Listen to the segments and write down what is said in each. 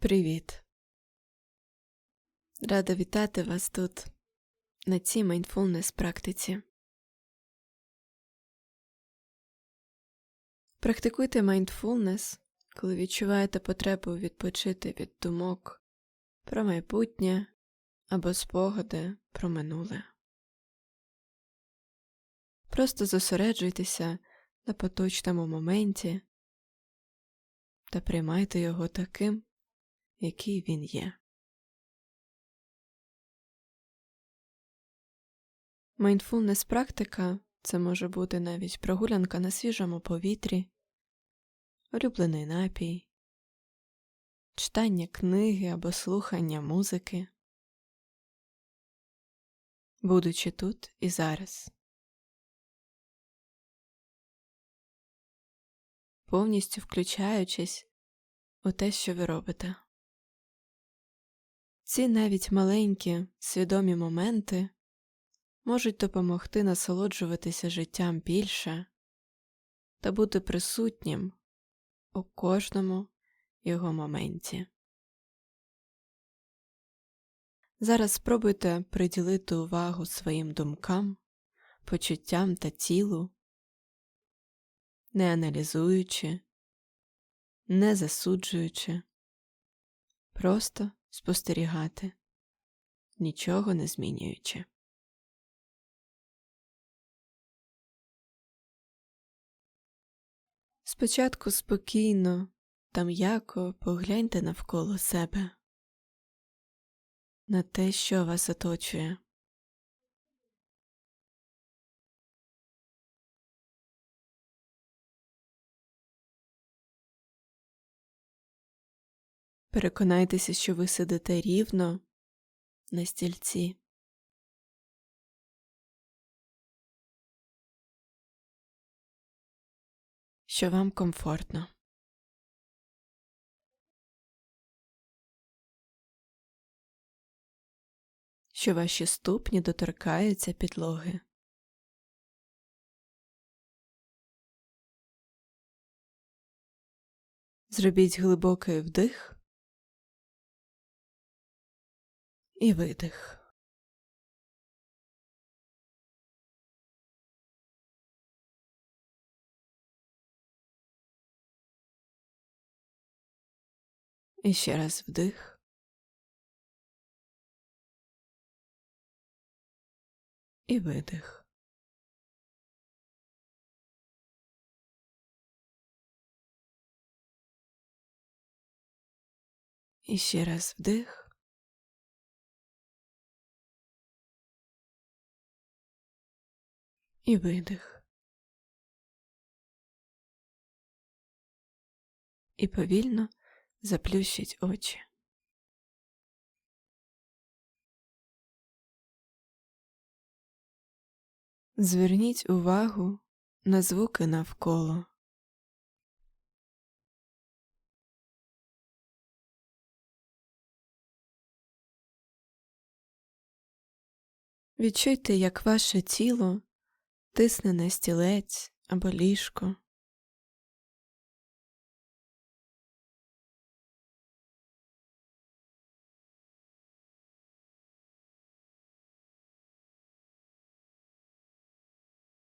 Привіт! Рада вітати вас тут на цій mindfulness практиці. Практикуйте mindfulness, коли відчуваєте потребу відпочити від думок про майбутнє або спогади про минуле. Просто зосереджуйтеся на поточному моменті та приймайте його таким, який він є. Майндфулнес практика це може бути навіть прогулянка на свіжому повітрі, улюблений напій, читання книги або слухання музики, будучи тут і зараз. Повністю включаючись у те, що ви робите. Ці навіть маленькі свідомі моменти можуть допомогти насолоджуватися життям більше та бути присутнім у кожному його моменті. Зараз спробуйте приділити увагу своїм думкам, почуттям та тілу, не аналізуючи, не засуджуючи, просто спостерігати, нічого не змінюючи. Спочатку спокійно та м'яко погляньте навколо себе на те, що вас оточує. Переконайтеся, що ви сидите рівно на стільці. Що вам комфортно. Що ваші ступні доторкаються підлоги. Зробіть глибокий вдих і видих. І ще раз вдих. І видих. І ще раз вдих. І видих. І повільно заплющить очі. Зверніть увагу на звуки навколо. Відчуйте, як ваше тіло тисне на стілець або ліжко.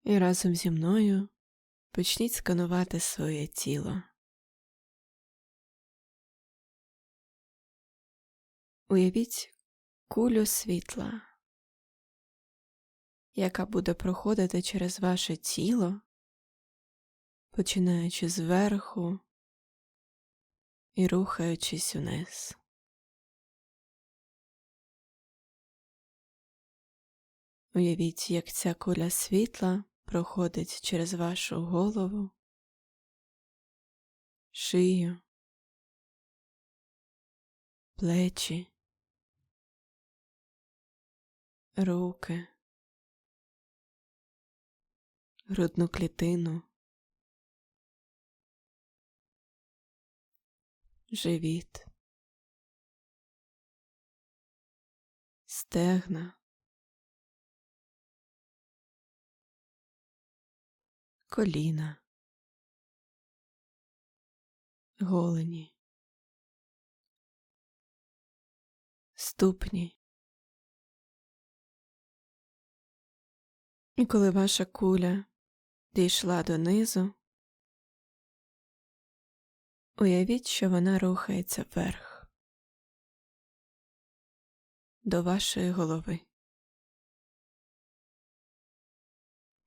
І разом зі мною почніть сканувати своє тіло. Уявіть кулю світла яка буде проходити через ваше тіло, починаючи зверху і рухаючись униз. Уявіть, як ця куля світла проходить через вашу голову, шию, плечі, руки. Грудну клітину, живіт, стегна, коліна, голені, ступні. І коли ваша куля дійшла донизу, уявіть, що вона рухається вверх до вашої голови.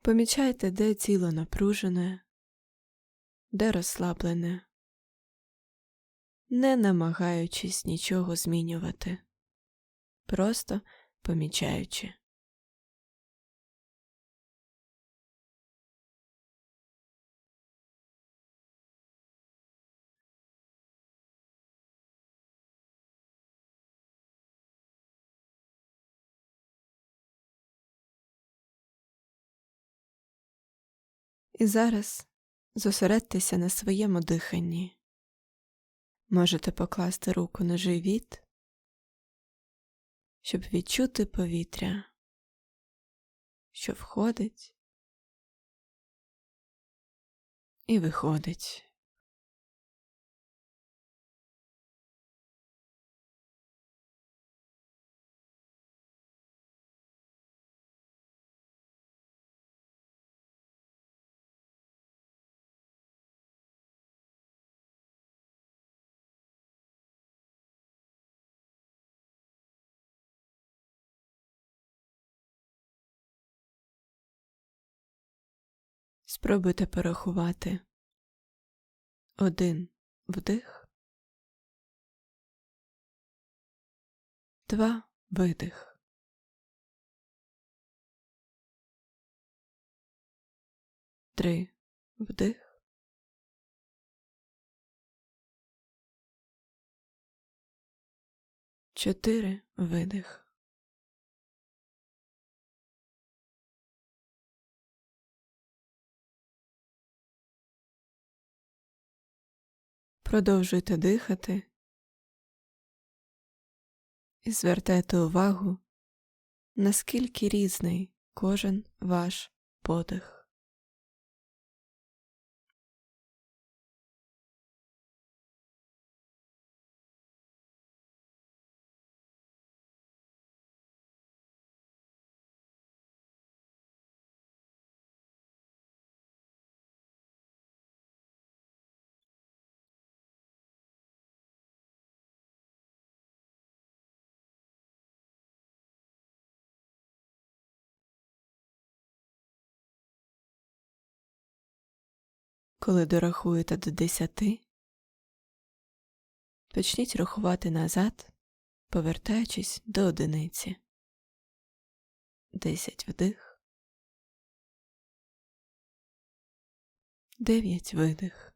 Помічайте, де тіло напружене, де розслаблене, не намагаючись нічого змінювати, просто помічаючи. І зараз зосередьтеся на своєму диханні. Можете покласти руку на живіт, щоб відчути повітря, що входить і виходить. Спробуйте порахувати один вдих, два видих. Три вдих. Чотири видих. Продовжуйте дихати і звертайте увагу, наскільки різний кожен ваш подих. Коли дорахуєте до десяти, почніть рахувати назад, повертаючись до одиниці. Десять вдих, дев'ять видих.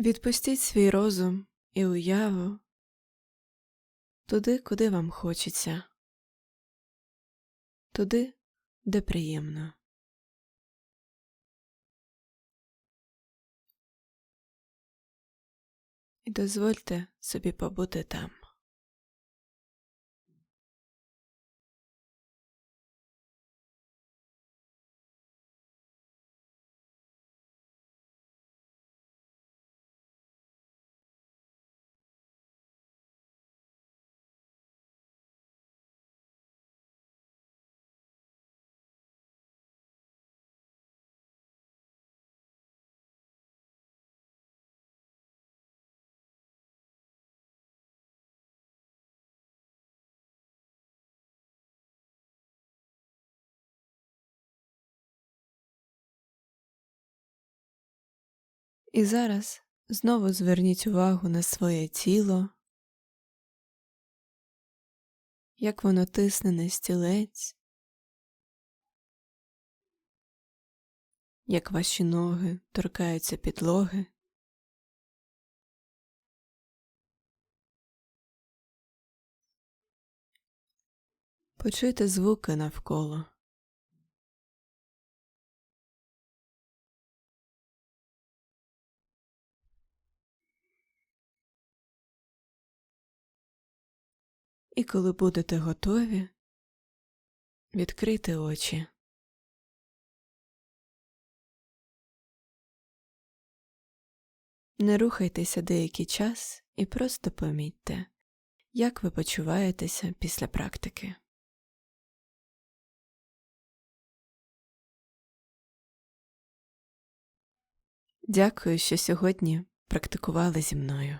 Відпустіть свій розум і уяву туди, куди вам хочеться, туди, де приємно. І дозвольте собі побути там. І зараз знову зверніть увагу на своє тіло, як воно тисне на стілець, як ваші ноги торкаються підлоги. Почуйте звуки навколо. І коли будете готові, відкрийте очі. Не рухайтеся деякий час і просто помітьте, як ви почуваєтеся після практики. Дякую, що сьогодні практикували зі мною.